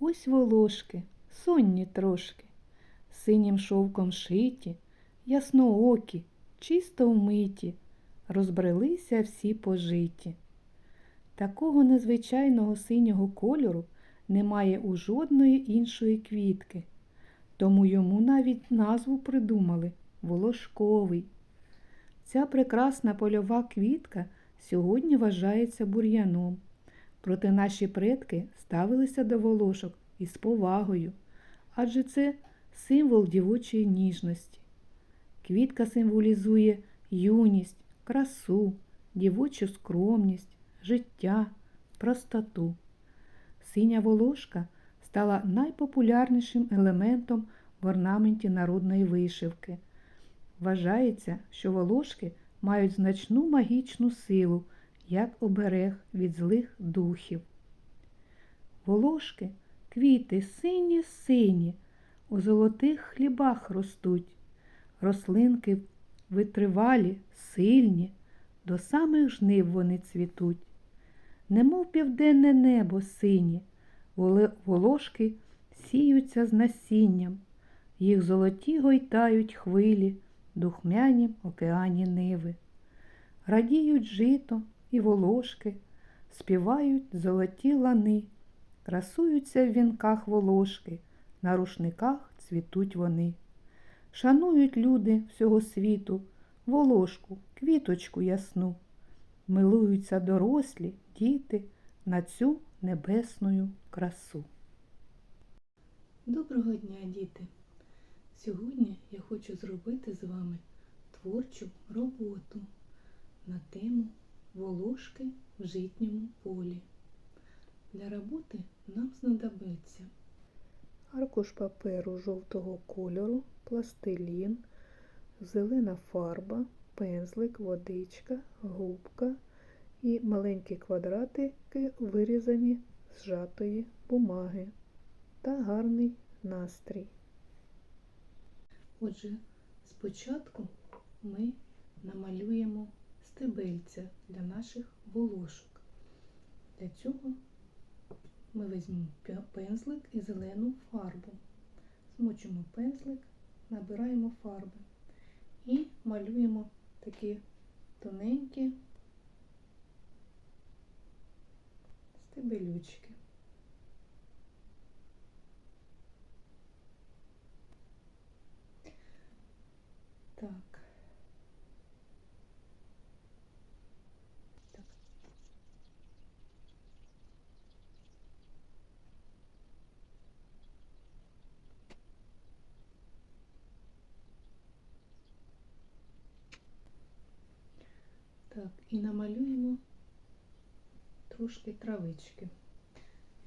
Ось волошки, сонні трошки, синім шовком шиті, ясноокі, чисто вмиті, розбрелися всі пожиті. Такого незвичайного синього кольору немає у жодної іншої квітки, тому йому навіть назву придумали волошковий. Ця прекрасна польова квітка сьогодні вважається бур'яном. Проте наші предки ставилися до волошок із повагою, адже це символ дівочої ніжності. Квітка символізує юність, красу, дівочу скромність, життя, простоту. Синя волошка стала найпопулярнішим елементом в орнаменті народної вишивки. Вважається, що волошки мають значну магічну силу, як оберег від злих духів. Волошки квіти сині сині, у золотих хлібах ростуть. Рослинки витривалі, сильні, до самих жнив вони цвітуть. Немов південне небо синє, волошки сіються з насінням, їх золоті гойтають хвилі, духмянім океані ниви. Радіють жито і волошки, співають золоті лани, красуються в вінках волошки, на рушниках цвітуть вони. Шанують люди всього світу, волошку, квіточку ясну, милуються дорослі, діти на цю небесною красу. Доброго дня, діти! Сьогодні я хочу зробити з вами творчу роботу на тему волошки в житньому полі. Для роботи нам знадобиться аркуш паперу жовтого кольору, пластилін, зелена фарба, пензлик, водичка, губка і маленькі квадратики, вирізані з зжатої бумаги та гарний настрій. Отже, спочатку ми намалюємо стебельця для наших волошок. Для цього ми візьмемо пензлик і зелену фарбу. Змочимо пензлик, набираємо фарби і малюємо такі тоненькі стебелючки. Так. Так. Так, і намалюємо трошки травички.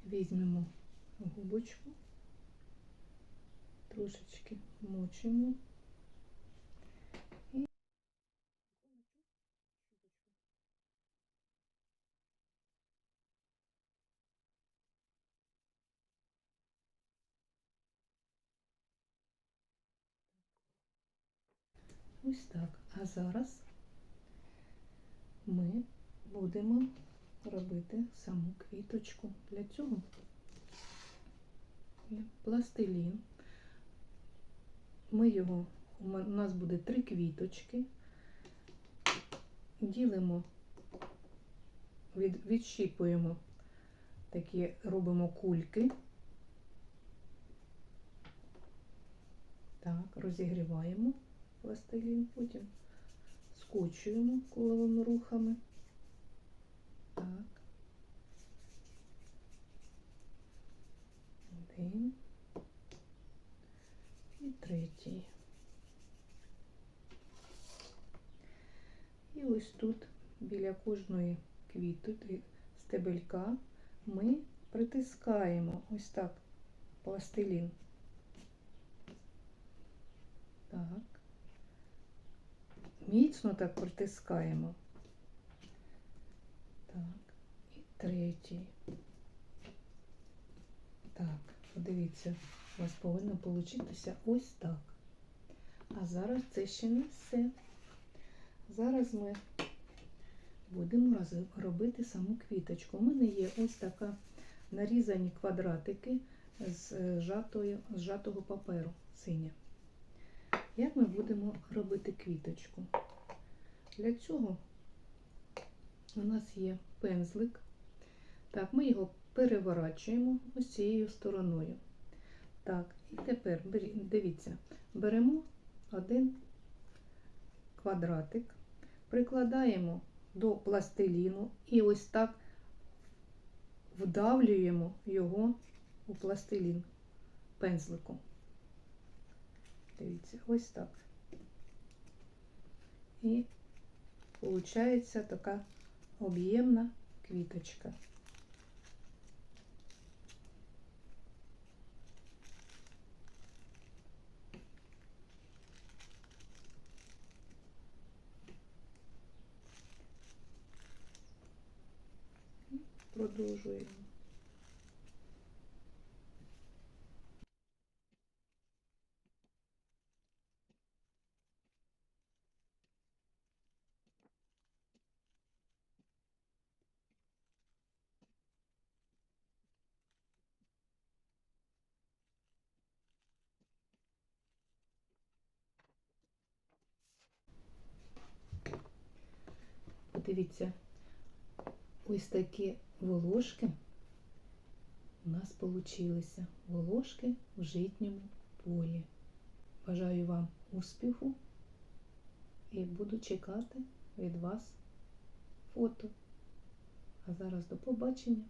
Візьмемо губочку, трошечки мочимо. Ось так. А зараз ми будемо робити саму квіточку. Для цього пластилін. Ми його, у нас буде три квіточки. Ділимо, від, відщіпуємо такі, робимо кульки. Так, розігріваємо пластилін, потім скочуємо коловими рухами. Так. Один. І третій. І ось тут біля кожної квіту стебелька ми притискаємо ось так пластилін. Так. Міцно так притискаємо. Так, і третій. Так, подивіться, у вас повинно получитися ось так. А зараз це ще не все. Зараз ми будемо робити саму квіточку. У мене є ось така нарізані квадратики з е, жатою, з жатого паперу синя. Як ми будемо робити квіточку? Для цього у нас є пензлик. Так, ми його переворачуємо ось цією стороною. Так, і тепер дивіться, беремо один квадратик, прикладаємо до пластиліну і ось так вдавлюємо його у пластилін пензликом. Дивіться, ось так. І виходить така об'ємна квіточка. Продовжуємо. Подивіться, ось такі волошки у нас получилися. Волошки в житньому полі. Бажаю вам успіху і буду чекати від вас фото. А зараз до побачення.